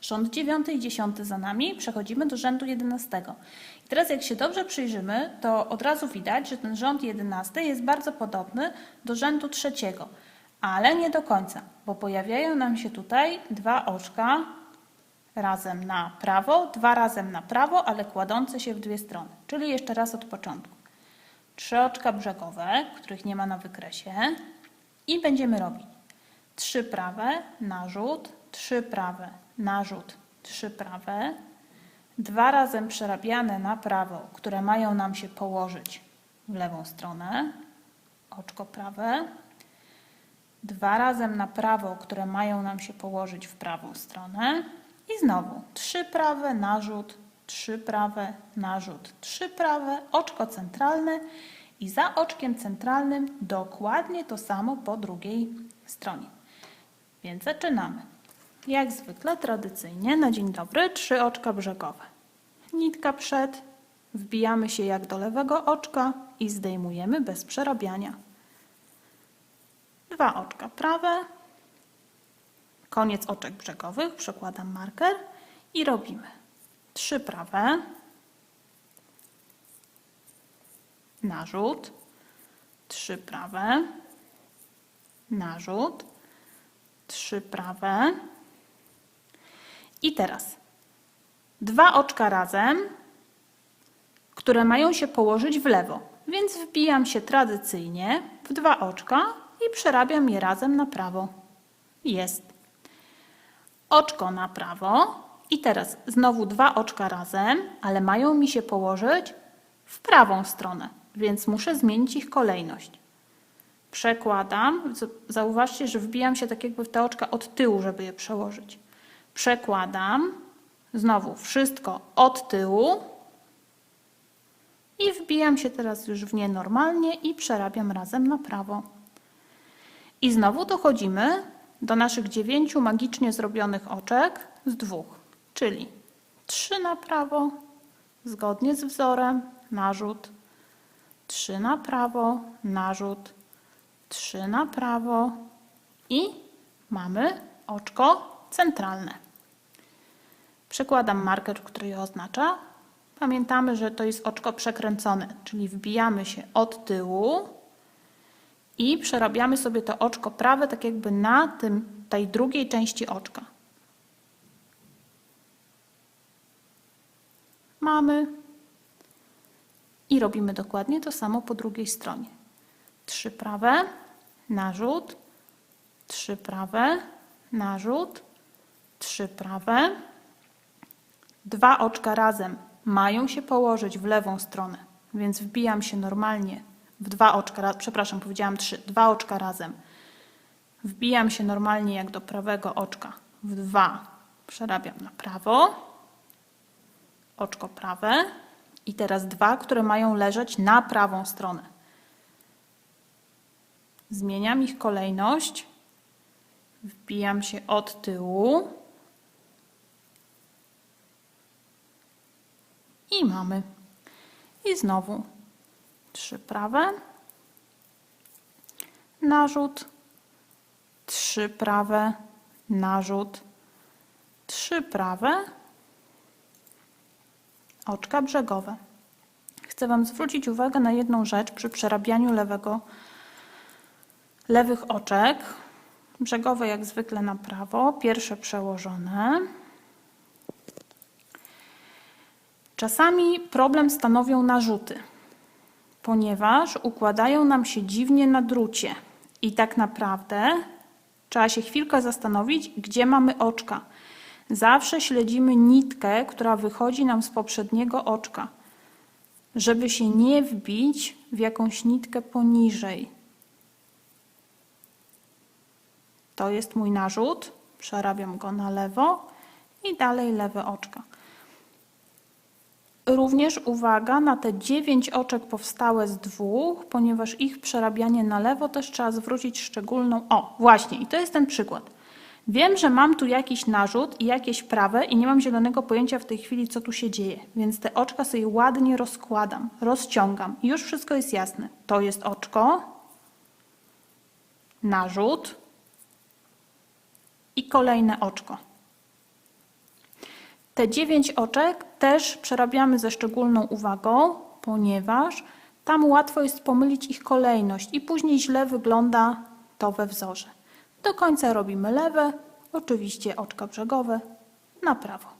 Rząd dziewiąty i dziesiąty za nami, przechodzimy do rzędu jedenastego. I teraz jak się dobrze przyjrzymy, to od razu widać, że ten rząd jedenasty jest bardzo podobny do rzędu trzeciego, ale nie do końca, bo pojawiają nam się tutaj dwa oczka razem na prawo, dwa razem na prawo, ale kładące się w dwie strony. Czyli jeszcze raz od początku. Trzy oczka brzegowe, których nie ma na wykresie i będziemy robić trzy prawe, narzut, trzy prawe, narzut, trzy prawe, dwa razem przerabiane na prawo, które mają nam się położyć w lewą stronę, oczko prawe, dwa razem na prawo, które mają nam się położyć w prawą stronę i znowu trzy prawe, narzut, trzy prawe, narzut, trzy prawe, oczko centralne i za oczkiem centralnym dokładnie to samo po drugiej stronie. Więc zaczynamy. Jak zwykle, tradycyjnie, na dzień dobry, trzy oczka brzegowe. Nitka przed, wbijamy się jak do lewego oczka i zdejmujemy bez przerabiania. Dwa oczka prawe, koniec oczek brzegowych, przekładam marker i robimy. Trzy prawe, narzut, trzy prawe, narzut, trzy prawe i teraz dwa oczka razem, które mają się położyć w lewo, więc wbijam się tradycyjnie w dwa oczka i przerabiam je razem na prawo. Jest. Oczko na prawo i teraz znowu dwa oczka razem, ale mają mi się położyć w prawą stronę, więc muszę zmienić ich kolejność. Przekładam, zauważcie, że wbijam się tak jakby w te oczka od tyłu, żeby je przełożyć. Przekładam, znowu wszystko od tyłu i wbijam się teraz już w nie normalnie i przerabiam razem na prawo. I znowu dochodzimy do naszych dziewięciu magicznie zrobionych oczek z dwóch, czyli trzy na prawo, zgodnie z wzorem, narzut, trzy na prawo, narzut, trzy na prawo i mamy oczko centralne. Przekładam marker, który je oznacza. Pamiętamy, że to jest oczko przekręcone, czyli wbijamy się od tyłu i przerabiamy sobie to oczko prawe tak jakby na tym, tej drugiej części oczka. Mamy i robimy dokładnie to samo po drugiej stronie. Trzy prawe, narzut, trzy prawe, narzut, trzy prawe. Dwa oczka razem mają się położyć w lewą stronę, więc wbijam się normalnie w dwa oczka, ra- przepraszam, powiedziałam trzy, dwa oczka razem. Wbijam się normalnie jak do prawego oczka. W dwa, przerabiam na prawo, oczko prawe. I teraz dwa, które mają leżeć na prawą stronę. Zmieniam ich kolejność, wbijam się od tyłu i mamy. I znowu trzy prawe, narzut, trzy prawe, narzut, trzy prawe, oczka brzegowe. Chcę Wam zwrócić uwagę na jedną rzecz przy przerabianiu lewego, lewych oczek. Brzegowe jak zwykle na prawo, pierwsze przełożone. Czasami problem stanowią narzuty, ponieważ układają nam się dziwnie na drucie i tak naprawdę trzeba się chwilkę zastanowić, gdzie mamy oczka. Zawsze śledzimy nitkę, która wychodzi nam z poprzedniego oczka, żeby się nie wbić w jakąś nitkę poniżej. To jest mój narzut, przerabiam go na lewo i dalej lewe oczka. Również uwaga na te dziewięć oczek powstałe z dwóch, ponieważ ich przerabianie na lewo też trzeba zwrócić szczególną. O, właśnie, i to jest ten przykład. Wiem, że mam tu jakiś narzut i jakieś prawe i nie mam zielonego pojęcia w tej chwili, co tu się dzieje, więc te oczka sobie ładnie rozkładam, rozciągam i już wszystko jest jasne. To jest oczko, narzut i kolejne oczko. Te dziewięć oczek też przerabiamy ze szczególną uwagą, ponieważ tam łatwo jest pomylić ich kolejność i później źle wygląda to we wzorze. Do końca robimy lewe, oczywiście oczka brzegowe, na prawo.